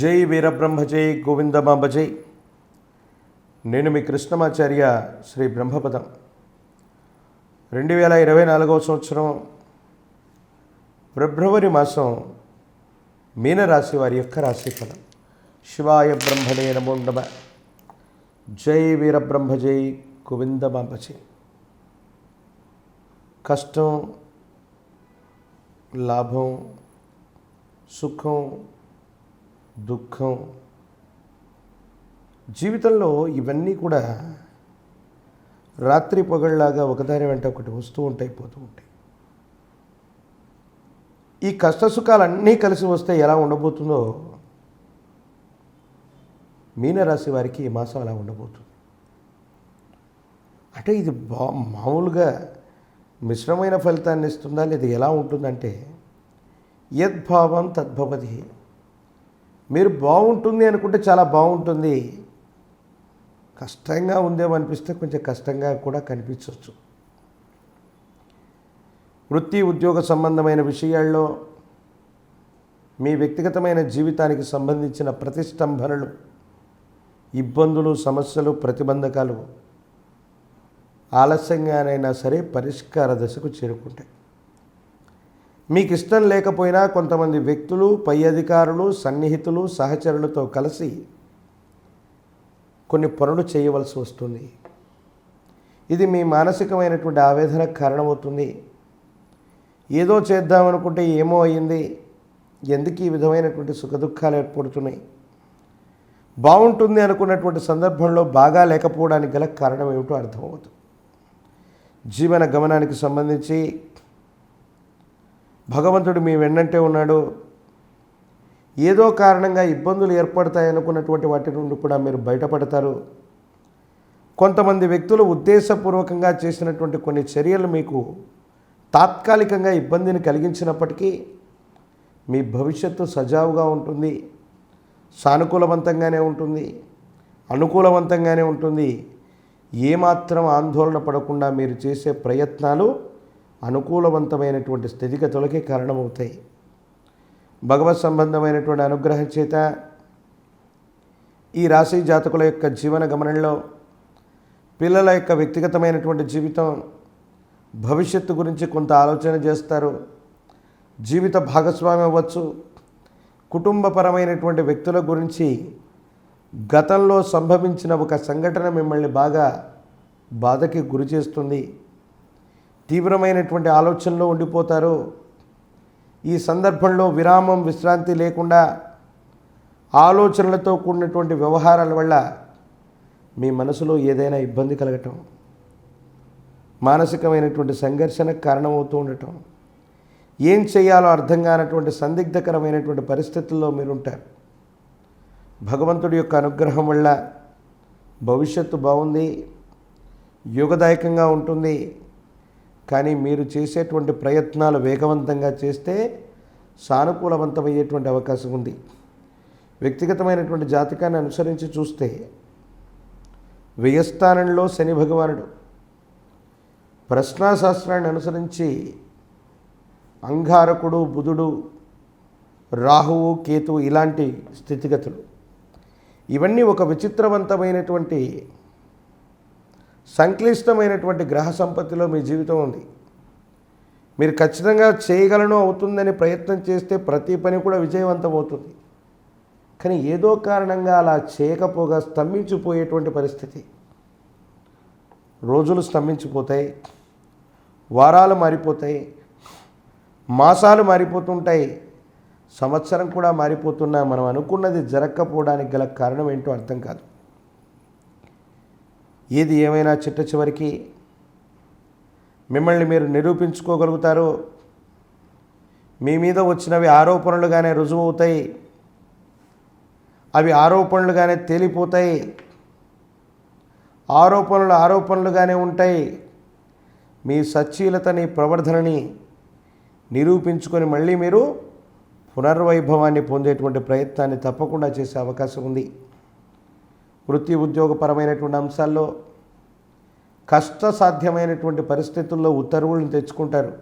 జై వీరబ్రహ్మ జై గోవిందమాంబ జై నేను మీ కృష్ణమాచార్య శ్రీ బ్రహ్మపదం. రెండు వేల ఇరవై నాలుగవ సంవత్సరం ఫిబ్రవరి మాసం మీనరాశి వారి యొక్క రాశిఫలం శివాయ బ్రహ్మణే నమో నమ. జై వీరబ్రహ్మ జై గోవిందమాంబ జై కష్టం లాభం సుఖం దుఃఖం. జీవితంలో ఇవన్నీ కూడా రాత్రి పొగళ్ళలాగా ఒకదాని వెంట ఒకటి వస్తూ ఉంటాయి పోతూ ఉంటాయి. ఈ కష్ట సుఖాలన్నీ కలిసి వస్తే ఎలా ఉండబోతుందో మీనరాశి వారికి ఈ మాసం అలా ఉండబోతుంది. అంటే ఇది బా మామూలుగా మిశ్రమైన ఫలితాన్ని ఇస్తుందా లేదా ఎలా ఉంటుందంటే యద్భావం తద్భవతి. మీరు బాగుంటుంది అనుకుంటే చాలా బాగుంటుంది. కష్టంగా ఉందేమో అనిపిస్తే కొంచెం కష్టంగా కూడా కనిపించవచ్చు. వృత్తి ఉద్యోగ సంబంధమైన విషయాల్లో మీ వ్యక్తిగతమైన జీవితానికి సంబంధించిన ప్రతిష్టంభనలు ఇబ్బందులు సమస్యలు ప్రతిబంధకాలు ఆలస్యంగానైనా సరే పరిష్కార దశకు చేరుకుంటాయి. మీకు ఇష్టం లేకపోయినా కొంతమంది వ్యక్తులు పై అధికారులు సన్నిహితులు సహచరులతో కలిసి కొన్ని పనులు చేయవలసి వస్తుంది. ఇది మీ మానసికమైనటువంటి ఆవేదనకు కారణమవుతుంది. ఏదో చేద్దామనుకుంటే ఏమో అయ్యింది. ఎందుకు ఈ విధమైనటువంటి సుఖదుఖాలు ఏర్పడుతున్నాయి? బాగుంటుంది అనుకున్నటువంటి సందర్భంలో బాగా లేకపోవడానికి గల కారణం ఏమిటో అర్థమవుతుంది. జీవన గమనానికి సంబంధించి భగవంతుడు మీ వెన్నంటే ఉన్నాడు. ఏదో కారణంగా ఇబ్బందులు ఏర్పడతాయి అనుకున్నటువంటి వాటి నుండి కూడా మీరు బయటపడతారు. కొంతమంది వ్యక్తులు ఉద్దేశపూర్వకంగా చేసినటువంటి కొన్ని చర్యలు మీకు తాత్కాలికంగా ఇబ్బందిని కలిగించినప్పటికీ మీ భవిష్యత్తు సజావుగా ఉంటుంది. సానుకూలవంతంగానే ఉంటుంది. అనుకూలవంతంగానే ఉంటుంది. ఏమాత్రం ఆందోళన పడకుండా మీరు చేసే ప్రయత్నాలు అనుకూలవంతమైనటువంటి స్థితిగతులకి కారణమవుతాయి. భగవత్ సంబంధమైనటువంటి అనుగ్రహం చేత ఈ రాశి జాతకుల యొక్క జీవన గమనంలో పిల్లల యొక్క వ్యక్తిగతమైనటువంటి జీవితం భవిష్యత్తు గురించి కొంత ఆలోచన చేస్తారు. జీవిత భాగస్వామి అవ్వచ్చు. కుటుంబపరమైనటువంటి వ్యక్తుల గురించి గతంలో సంభవించిన ఒక సంఘటన మిమ్మల్ని బాగా బాధకి గురి చేస్తుంది. తీవ్రమైనటువంటి ఆలోచనలో ఉండిపోతారు. ఈ సందర్భంలో విరామం విశ్రాంతి లేకుండా ఆలోచనలతో కూడినటువంటి వ్యవహారాల వల్ల మీ మనసులో ఏదైనా ఇబ్బంది కలగటం మానసికమైనటువంటి సంఘర్షణకు కారణమవుతూ ఉండటం ఏం చేయాలో అర్థం కానటువంటి సందిగ్ధకరమైనటువంటి పరిస్థితుల్లో మీరుంటారు. భగవంతుడి యొక్క అనుగ్రహం వల్ల భవిష్యత్తు బాగుంది యుగదాయకంగా ఉంటుంది. కానీ మీరు చేసేటువంటి ప్రయత్నాలు వేగవంతంగా చేస్తే సానుకూలవంతమయ్యేటువంటి అవకాశం ఉంది. వ్యక్తిగతమైనటువంటి జాతకాన్ని అనుసరించి చూస్తే వ్యయస్థానంలో శని భగవానుడు ప్రశ్నాశాస్త్రాన్ని అనుసరించి అంగారకుడు బుధుడు రాహువు కేతువు ఇలాంటి స్థితిగతులు. ఇవన్నీ ఒక విచిత్రవంతమైనటువంటి సంక్లిష్టమైనటువంటి గ్రహ సంపత్తిలో మీ జీవితం ఉంది. మీరు ఖచ్చితంగా చేయగలను అవుతుందని ప్రయత్నం చేస్తే ప్రతి పని కూడా విజయవంతం అవుతుంది. కానీ ఏదో కారణంగా అలా చేయకపోగా స్తంభించిపోయేటువంటి పరిస్థితి. రోజులు స్తంభించిపోతాయి వారాలు మారిపోతాయి మాసాలు మారిపోతుంటాయి సంవత్సరం కూడా మారిపోతున్నా మనం అనుకున్నది జరగకపోవడానికి గల కారణం ఏంటో అర్థం కాదు. ఏది ఏమైనా చిట్ట చివరికి మిమ్మల్ని మీరు నిరూపించుకోగలుగుతారు మీ మీద వచ్చినవి ఆరోపణలుగానే రుజువు అవుతాయి అవి ఆరోపణలుగానే తేలిపోతాయి. ఆరోపణలు ఆరోపణలుగానే ఉంటాయి. మీ సచ్చీలతని ప్రవర్ధనని నిరూపించుకొని మళ్ళీ మీరు పునర్వైభవాన్ని పొందేటువంటి ప్రయత్నాన్ని తప్పకుండా చేసే అవకాశం ఉంది. వృత్తి ఉద్యోగపరమైనటువంటి అంశాల్లో కష్టసాధ్యమైనటువంటి పరిస్థితుల్లో ఉత్తర్వులను తెచ్చుకుంటారు.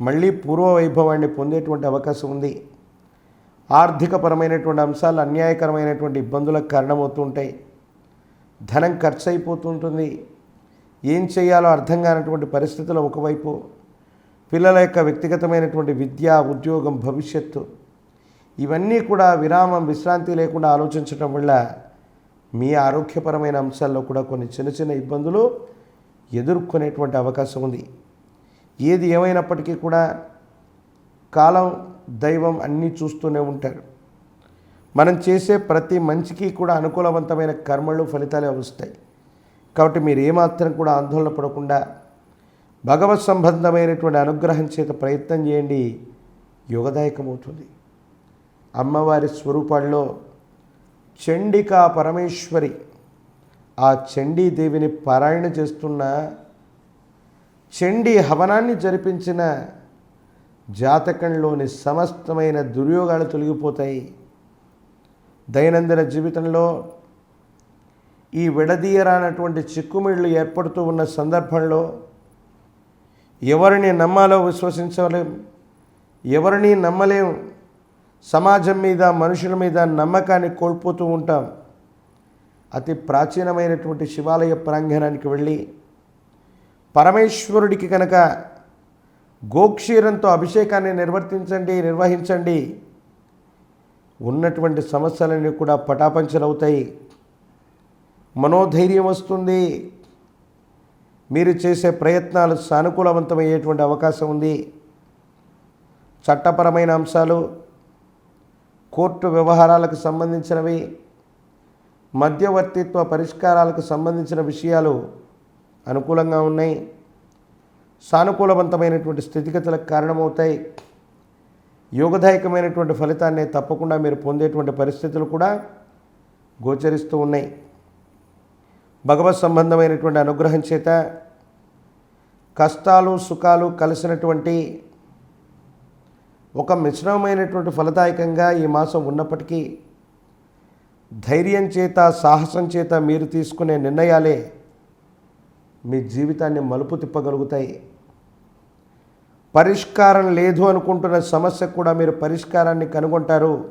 మళ్ళీ పూర్వ వైభవాన్ని పొందేటువంటి అవకాశం ఉంది. ఆర్థికపరమైనటువంటి అంశాలు అన్యాయకరమైనటువంటి ఇబ్బందులకు కారణమవుతుంటాయి. ధనం ఖర్చు అయిపోతుంటుంది ఏం చేయాలో అర్థం కానటువంటి పరిస్థితులు ఒకవైపు. పిల్లల యొక్క వ్యక్తిగతమైనటువంటి విద్య ఉద్యోగం భవిష్యత్తు. ఇవన్నీ కూడా విరామం విశ్రాంతి లేకుండా ఆలోచించడం వల్ల మీ ఆరోగ్యపరమైన అంశాల్లో కూడా కొన్ని చిన్న చిన్న ఇబ్బందులు ఎదుర్కొనేటువంటి అవకాశం ఉంది. ఏది ఏమైనప్పటికీ కూడా కాలం దైవం అన్నీ చూస్తూనే ఉంటారు. మనం చేసే ప్రతి మంచికి కూడా అనుకూలవంతమైన కర్మలు ఫలితాలే వస్తాయి. కాబట్టి మీరు ఏమాత్రం కూడా ఆందోళన పడకుండా భగవత్ సంబంధమైనటువంటి అనుగ్రహం చేత ప్రయత్నం చేయండి. యోగదాయకమవుతుంది. అమ్మవారి స్వరూపాల్లో చండికా పరమేశ్వరి. ఆ చండీదేవిని పారాయణ చేస్తున్న చండీ హవనాన్ని జరిపించిన జాతకంలోని సమస్తమైన దుర్యోగాలు తొలగిపోతాయి. దైనందిన జీవితంలో ఈ విడదీయరానటువంటి చిక్కుమిళ్ళు ఏర్పడుతూ ఉన్న సందర్భంలో ఎవరిని నమ్మాలో విశ్వసించలేం ఎవరిని నమ్మలేం సమాజం మీద మనుషుల మీద నమ్మకాన్ని కోల్పోతూ ఉంటాం. అతి ప్రాచీనమైనటువంటి శివాలయ ప్రాంగణానికి వెళ్ళి పరమేశ్వరుడికి కనుక గోక్షీరంతో అభిషేకాన్ని నిర్వర్తించండి నిర్వహించండి ఉన్నటువంటి సమస్యలన్నీ కూడా పటాపంచలవుతాయి. మనోధైర్యం వస్తుంది. మీరు చేసే ప్రయత్నాలు సానుకూలవంతమయ్యేటువంటి అవకాశం ఉంది. చట్టపరమైన అంశాలు కోర్టు వ్యవహారాలకు సంబంధించినవి మధ్యవర్తిత్వ పరిష్కారాలకు సంబంధించిన విషయాలు అనుకూలంగా ఉన్నాయి. సానుకూలవంతమైనటువంటి స్థితిగతులకు కారణమవుతాయి. యోగదాయకమైనటువంటి ఫలితాన్ని తప్పకుండా మీరు పొందేటువంటి పరిస్థితులు కూడా గోచరిస్తూ ఉన్నాయి. భగవత్ సంబంధమైనటువంటి అనుగ్రహం చేత కష్టాలు సుఖాలు కలిసినటువంటి ఒక మిశ్రమమైనటువంటి ఫలదాయకంగా ఈ మాసం ఉన్నప్పటికీ ధైర్యం చేత సాహసం చేత మీరు తీసుకునే నిర్ణయాలే మీ జీవితాన్ని మలుపు తిప్పగలుగుతాయి. పరిష్కారం లేదు అనుకుంటున్న సమస్యకు కూడా మీరు పరిష్కారాన్ని కనుగొంటారు.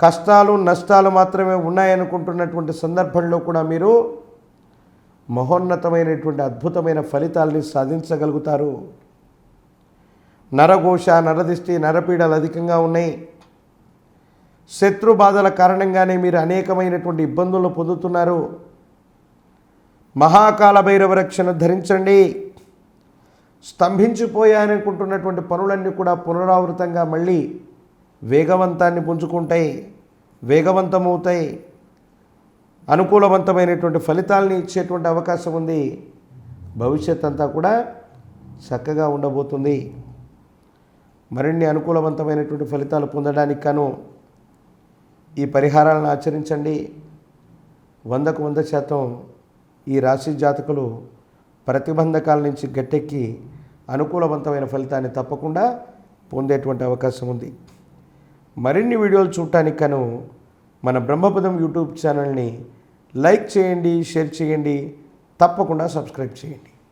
కష్టాలు నష్టాలు మాత్రమే ఉన్నాయనుకుంటున్నటువంటి సందర్భంలో కూడా మీరు మహోన్నతమైనటువంటి అద్భుతమైన ఫలితాల్ని సాధించగలుగుతారు. నరఘోష నరదిష్టి నరపీడలు అధికంగా ఉన్నాయి. శత్రు బాధల కారణంగానే మీరు అనేకమైనటువంటి ఇబ్బందులను పొందుతున్నారు. మహాకాల భైరవ రక్షణ ధరించండి. స్తంభించిపోయాయనుకుంటున్నటువంటి పనులన్నీ కూడా పునరావృతంగా మళ్ళీ వేగవంతాన్ని పుంజుకుంటాయి వేగవంతమవుతాయి. అనుకూలవంతమైనటువంటి ఫలితాలని ఇచ్చేటువంటి అవకాశం ఉంది. భవిష్యత్ అంతా కూడా చక్కగా ఉండబోతుంది. మరిన్ని అనుకూలవంతమైనటువంటి ఫలితాలు పొందడానికి గాను ఈ పరిహారాలను ఆచరించండి. వందకు వంద శాతం ఈ రాశి జాతకులు ప్రతిబంధకాల నుంచి గట్టెక్కి అనుకూలవంతమైన ఫలితాన్ని తప్పకుండా పొందేటువంటి అవకాశం ఉంది. మరిన్ని వీడియోలు చూడటానికి గాను మన బ్రహ్మపదం యూట్యూబ్ ఛానల్ని లైక్ చేయండి షేర్ చేయండి తప్పకుండా సబ్స్క్రైబ్ చేయండి.